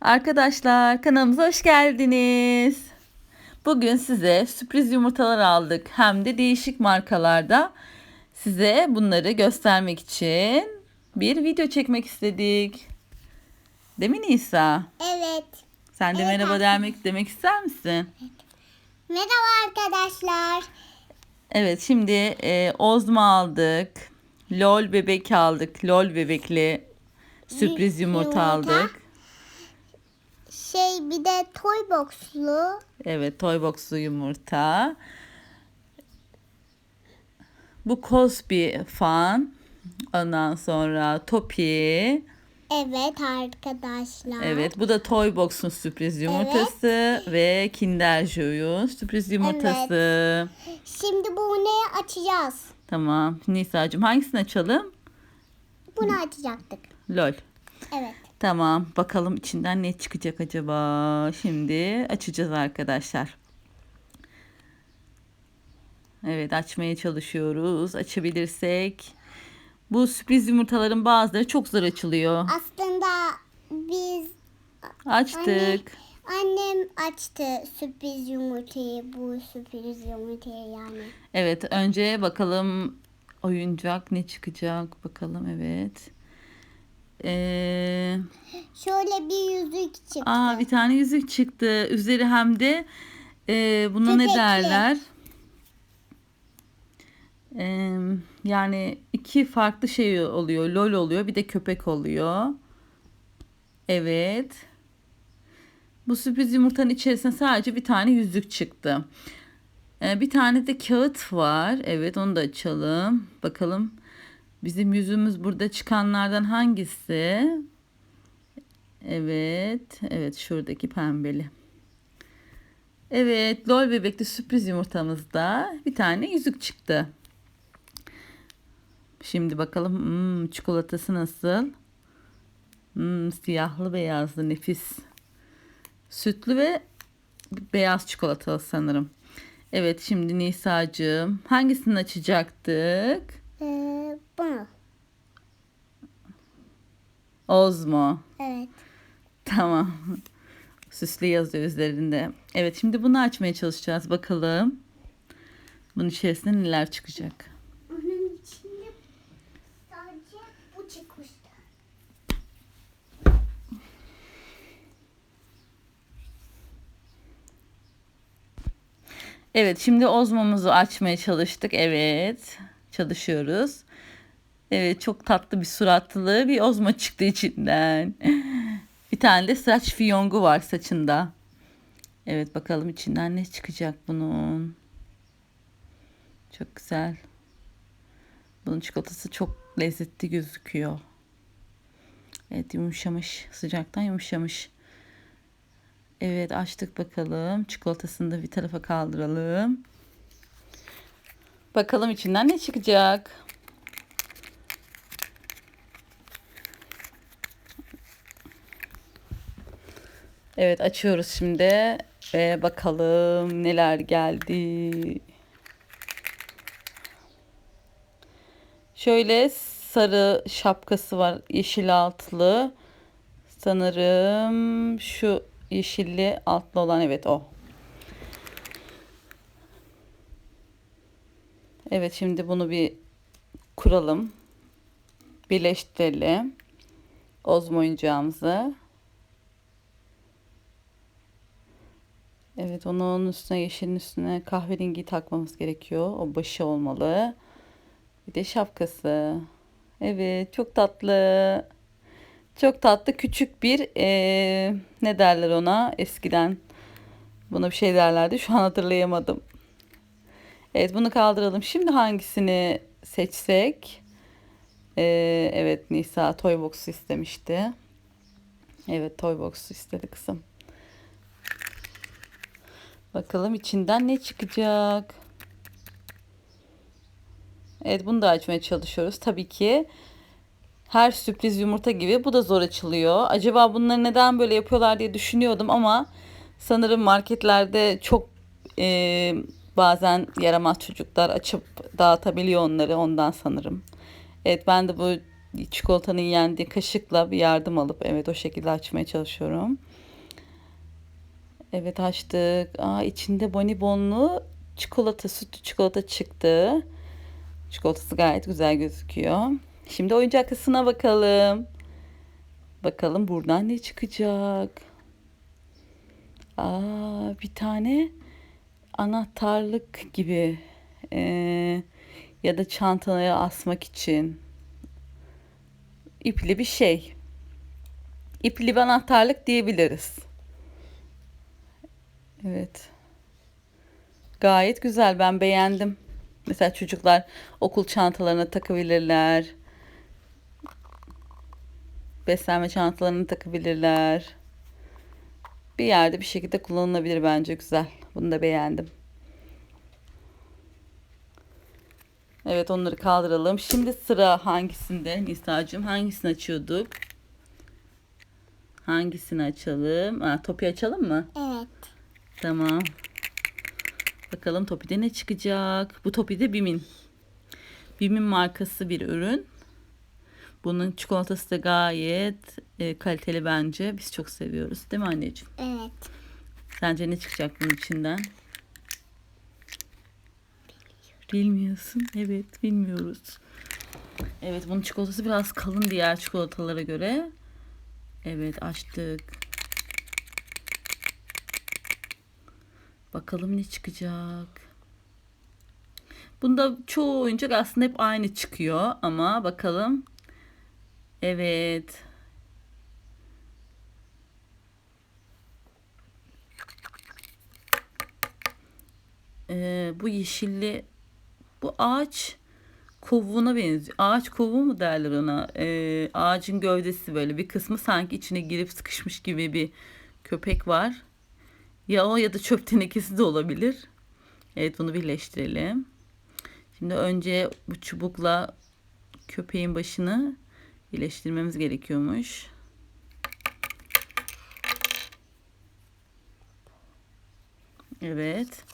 Arkadaşlar kanalımıza hoş geldiniz. Bugün size sürpriz yumurtalar aldık. Hem de değişik markalarda. Size bunları göstermek için bir video çekmek istedik. Değil mi Nisa? Evet. Sen de Evet, merhaba demek demek ister misin? Merhaba arkadaşlar. Evet şimdi e, Ozma aldık. Lol bebek aldık. Lol bebekli sürpriz yumurta yumurta. aldık. Şey bir de toy boxlu. Evet, toy box'lu yumurta. Bu Cosby fan. Ondan sonra Topi. Evet arkadaşlar. Evet, bu da Toy Box'un sürpriz yumurtası ve Kinder Joy'un sürpriz yumurtası. Şimdi bu ne açacağız? Tamam. Nisa'cığım hangisini açalım? Bunu açacaktık. Lol. Evet. Tamam. Bakalım içinden ne çıkacak acaba? Şimdi açacağız arkadaşlar. Evet açmaya çalışıyoruz. Açabilirsek. Bu sürpriz yumurtaların bazıları çok zor açılıyor. Aslında biz Açtık. annem açtı sürpriz yumurtayı bu sürpriz yumurtayı yani. Evet önce bakalım oyuncak ne çıkacak. Bakalım evet. Ee, Şöyle bir yüzük çıktı. aa, bir tane yüzük çıktı. Üzeri hem de e, buna ne derler? Ee, yani iki farklı şey oluyor. Lol oluyor bir de köpek oluyor. Evet. Bu sürpriz yumurtanın içerisine sadece bir tane yüzük çıktı. Ee, bir tane de kağıt var. Evet onu da açalım. Bakalım bizim yüzümüz burada çıkanlardan hangisi? Evet. Evet şuradaki pembeli. Evet lol bebekli sürpriz yumurtamızda bir tane yüzük çıktı. Şimdi bakalım hmm, çikolatası nasıl? Hmm, siyahlı beyazlı nefis. Sütlü ve beyaz çikolatalı sanırım. Evet şimdi Nisa'cığım hangisini açacaktık? Ee, bunu. Ozmo. Evet. Tamam. Süslü yazıyor üzerinde. Evet şimdi bunu açmaya çalışacağız. Bakalım. Bunun içerisinde neler çıkacak. Onun içinde sadece bu çıkmıştı. Evet şimdi ozmomuzu açmaya çalıştık. Evet çalışıyoruz. Evet çok tatlı bir suratlı bir ozmo çıktı içinden. Bir tane de saç fiyongu var saçında. Evet bakalım içinden ne çıkacak bunun. Çok güzel. Bunun çikolatası çok lezzetli gözüküyor. Evet yumuşamış. Sıcaktan yumuşamış. Evet açtık bakalım. Çikolatasını da bir tarafa kaldıralım. Bakalım içinden ne çıkacak. Evet açıyoruz şimdi ve bakalım neler geldi. Şöyle sarı şapkası var yeşil altlı. Sanırım şu yeşilli altlı olan evet o. Evet şimdi bunu bir kuralım. Birleştirelim. Ozmo oyuncağımızı. Evet onu onun üstüne yeşilin üstüne kahverengi takmamız gerekiyor. O başı olmalı. Bir de şapkası. Evet çok tatlı. Çok tatlı küçük bir eee, ne derler ona eskiden buna bir şey derlerdi şu an hatırlayamadım. Evet bunu kaldıralım. Şimdi hangisini seçsek? Eee, evet Nisa Toy Box istemişti. Evet Toy Box istedi kızım. Bakalım içinden ne çıkacak? Evet bunu da açmaya çalışıyoruz. Tabii ki her sürpriz yumurta gibi bu da zor açılıyor. Acaba bunları neden böyle yapıyorlar diye düşünüyordum ama sanırım marketlerde çok e, bazen yaramaz çocuklar açıp dağıtabiliyor onları ondan sanırım. Evet ben de bu çikolatanın yendiği kaşıkla bir yardım alıp evet o şekilde açmaya çalışıyorum. Evet açtık. Aa, içinde bonibonlu çikolata, sütlü çikolata çıktı. Çikolatası gayet güzel gözüküyor. Şimdi oyuncak kısmına bakalım. Bakalım buradan ne çıkacak. Aa, bir tane anahtarlık gibi ee, ya da çantaya asmak için ipli bir şey. İpli bir anahtarlık diyebiliriz. Evet. Gayet güzel. Ben beğendim. Mesela çocuklar okul çantalarına takabilirler. Beslenme çantalarına takabilirler. Bir yerde bir şekilde kullanılabilir bence güzel. Bunu da beğendim. Evet onları kaldıralım. Şimdi sıra hangisinde Nisa'cığım? Hangisini açıyorduk? Hangisini açalım? Ha, topi açalım mı? Evet. Tamam. Bakalım Topi'de ne çıkacak? Bu Topi'de Bim'in. Bim'in markası bir ürün. Bunun çikolatası da gayet e, kaliteli bence. Biz çok seviyoruz. Değil mi anneciğim? Evet. Sence ne çıkacak bunun içinden? Bilmiyorsun. Evet, bilmiyoruz. Evet, bunun çikolatası biraz kalın diğer çikolatalara göre. Evet, açtık. Bakalım ne çıkacak. Bunda çoğu oyuncak aslında hep aynı çıkıyor ama bakalım. Evet. Ee, bu yeşilli bu ağaç kovuğuna benziyor. Ağaç kovuğu mu derler ona? Ee, ağacın gövdesi böyle bir kısmı sanki içine girip sıkışmış gibi bir köpek var. Ya o ya da çöp tenekesi de olabilir. Evet bunu birleştirelim. Şimdi önce bu çubukla köpeğin başını birleştirmemiz gerekiyormuş. Evet.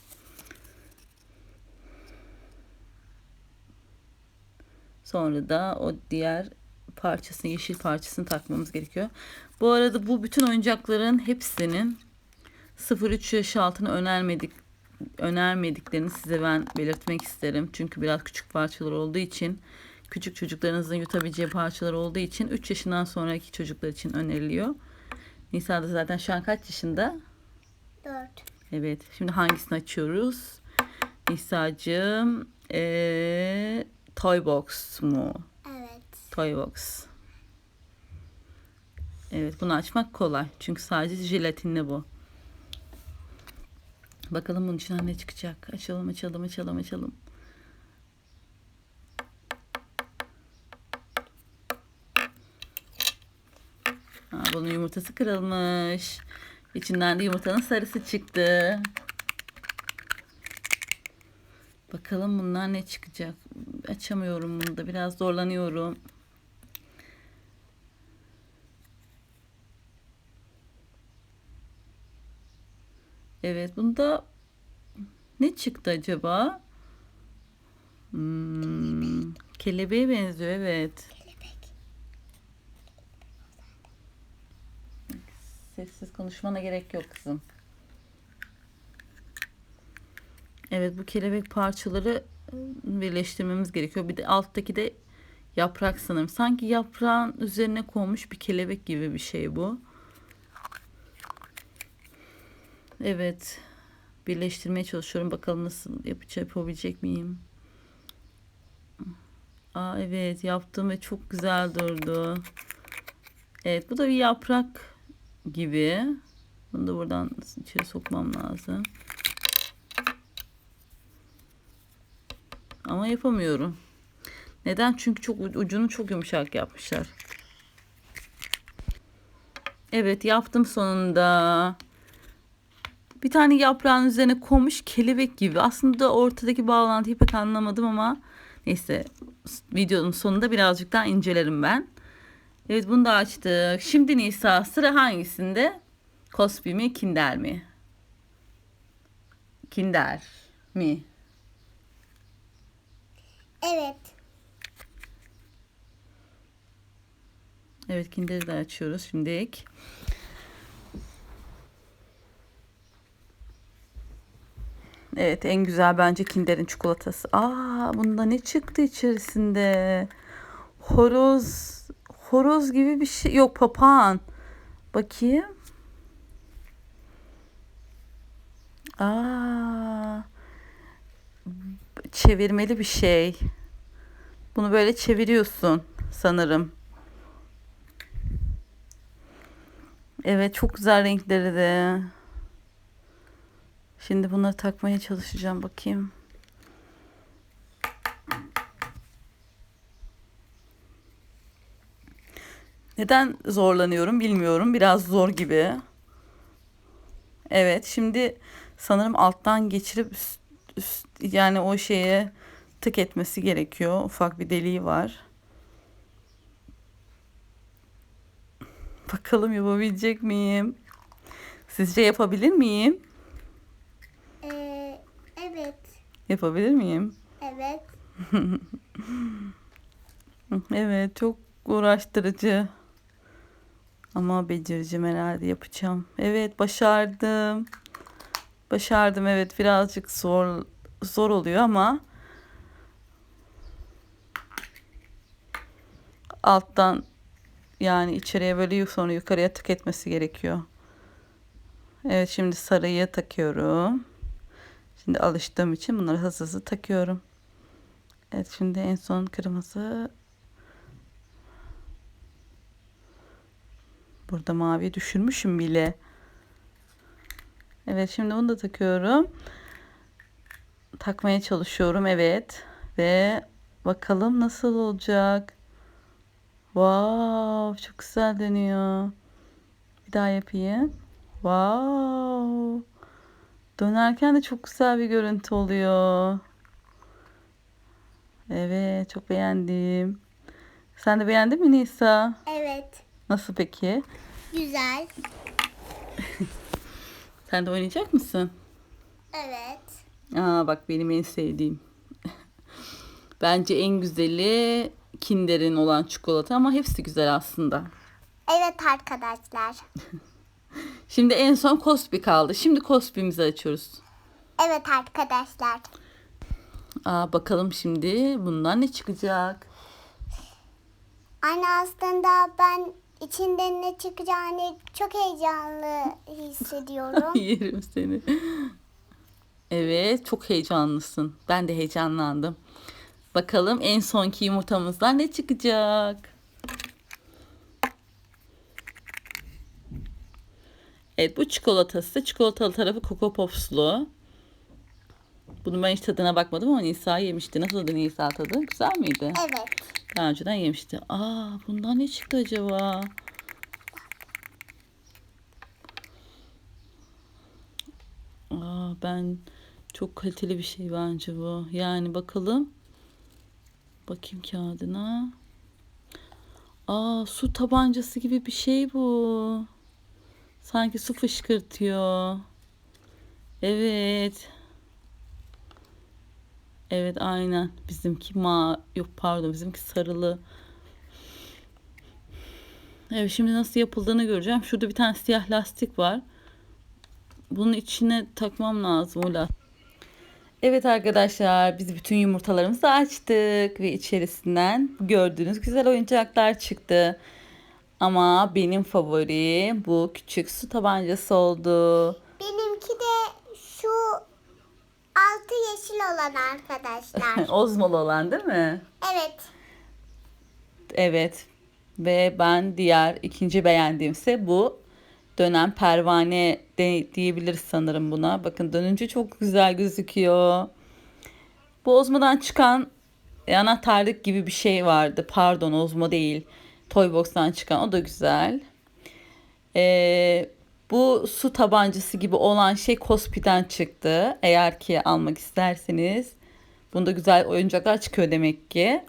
Sonra da o diğer parçasını, yeşil parçasını takmamız gerekiyor. Bu arada bu bütün oyuncakların hepsinin 0-3 yaş altını önermedik önermediklerini size ben belirtmek isterim. Çünkü biraz küçük parçalar olduğu için küçük çocuklarınızın yutabileceği parçalar olduğu için 3 yaşından sonraki çocuklar için öneriliyor. Nisa da zaten şu an kaç yaşında? Dört. Evet. Şimdi hangisini açıyoruz? Nisa'cığım ee, Toy Box mu? Evet. Toy Box. Evet bunu açmak kolay. Çünkü sadece jelatinli bu. Bakalım bunun içinden ne çıkacak. Açalım açalım açalım açalım. Ha, bunun yumurtası kırılmış. İçinden de yumurtanın sarısı çıktı. Bakalım bunlar ne çıkacak. Açamıyorum bunu da biraz zorlanıyorum. Evet bunda ne çıktı acaba? Hmm, kelebeğe benziyor evet. Sessiz konuşmana gerek yok kızım. Evet bu kelebek parçaları birleştirmemiz gerekiyor. Bir de alttaki de yaprak sanırım. Sanki yaprağın üzerine konmuş bir kelebek gibi bir şey bu. Evet. Birleştirmeye çalışıyorum. Bakalım nasıl yapacağım, yapabilecek miyim? Aa evet yaptım ve çok güzel durdu. Evet bu da bir yaprak gibi. Bunu da buradan içeri sokmam lazım. Ama yapamıyorum. Neden? Çünkü çok ucunu çok yumuşak yapmışlar. Evet yaptım sonunda. Bir tane yaprağın üzerine konmuş kelebek gibi. Aslında ortadaki bağlantıyı pek anlamadım ama neyse videonun sonunda birazcık daha incelerim ben. Evet bunu da açtık. Şimdi Nisa sıra hangisinde? Cosby mi Kinder mi? Kinder mi? Evet. Evet Kinder'i de açıyoruz şimdilik. Evet en güzel bence Kinder'in çikolatası. Aa bunda ne çıktı içerisinde? Horoz horoz gibi bir şey yok papağan. Bakayım. Aa çevirmeli bir şey. Bunu böyle çeviriyorsun sanırım. Evet çok güzel renkleri de. Şimdi bunları takmaya çalışacağım bakayım. Neden zorlanıyorum bilmiyorum. Biraz zor gibi. Evet şimdi sanırım alttan geçirip üst, üst- yani o şeye tık etmesi gerekiyor. Ufak bir deliği var. Bakalım yapabilecek miyim? Sizce yapabilir miyim? Ee, evet. Yapabilir miyim? Evet. Evet, çok uğraştırıcı. Ama becereceğim herhalde yapacağım. Evet, başardım. Başardım evet birazcık zor zor oluyor ama alttan yani içeriye böyle sonra yukarıya tık etmesi gerekiyor. Evet şimdi sarıyı takıyorum. Şimdi alıştığım için bunları hızlı hızlı takıyorum. Evet şimdi en son kırmızı. Burada mavi düşürmüşüm bile. Evet şimdi bunu da takıyorum. Takmaya çalışıyorum evet. Ve bakalım nasıl olacak. Wow çok güzel dönüyor. Bir daha yapayım. Wow. Dönerken de çok güzel bir görüntü oluyor. Evet çok beğendim. Sen de beğendin mi Nisa? Evet. Nasıl peki? Güzel. Sen de oynayacak mısın? Evet. Aa bak benim en sevdiğim. Bence en güzeli Kinder'in olan çikolata ama hepsi güzel aslında. Evet arkadaşlar. Şimdi en son Cosby kaldı. Şimdi Cosby'mizi açıyoruz. Evet arkadaşlar. Aa bakalım şimdi bundan ne çıkacak? Anne aslında ben içinden ne çıkacağını çok heyecanlı hissediyorum. Yerim seni. Evet çok heyecanlısın. Ben de heyecanlandım. Bakalım en sonki yumurtamızdan ne çıkacak? Evet bu çikolatası. Çikolatalı tarafı Coco Pops'lu. Bunu ben hiç tadına bakmadım ama Nisa yemişti. Nasıldı Nisa tadı? Güzel miydi? evet. Daha önceden yemişti. Aa bundan ne çıktı acaba? Aa ben çok kaliteli bir şey bence bu. Yani bakalım. Bakayım kağıdına. Aa su tabancası gibi bir şey bu. Sanki su fışkırtıyor. Evet. Evet aynen. Bizimki ma yok pardon bizimki sarılı. Evet şimdi nasıl yapıldığını göreceğim. Şurada bir tane siyah lastik var. Bunun içine takmam lazım o. Evet arkadaşlar biz bütün yumurtalarımızı açtık ve içerisinden gördüğünüz güzel oyuncaklar çıktı. Ama benim favorim bu küçük su tabancası oldu. Benimki de şu altı yeşil olan arkadaşlar. Ozmol olan değil mi? evet. Evet. Ve ben diğer ikinci beğendiğimse bu dönen pervane de, diyebiliriz sanırım buna. Bakın dönünce çok güzel gözüküyor. Bu ozmadan çıkan anahtarlık gibi bir şey vardı. Pardon ozma değil. Toybox'tan çıkan o da güzel. Ee, bu su tabancası gibi olan şey Kospi'den çıktı. Eğer ki almak isterseniz. Bunda güzel oyuncaklar çıkıyor demek ki.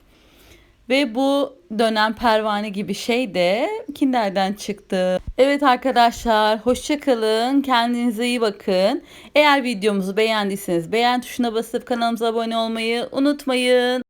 Ve bu dönem pervane gibi şey de Kinder'den çıktı. Evet arkadaşlar hoşça kalın. Kendinize iyi bakın. Eğer videomuzu beğendiyseniz beğen tuşuna basıp kanalımıza abone olmayı unutmayın.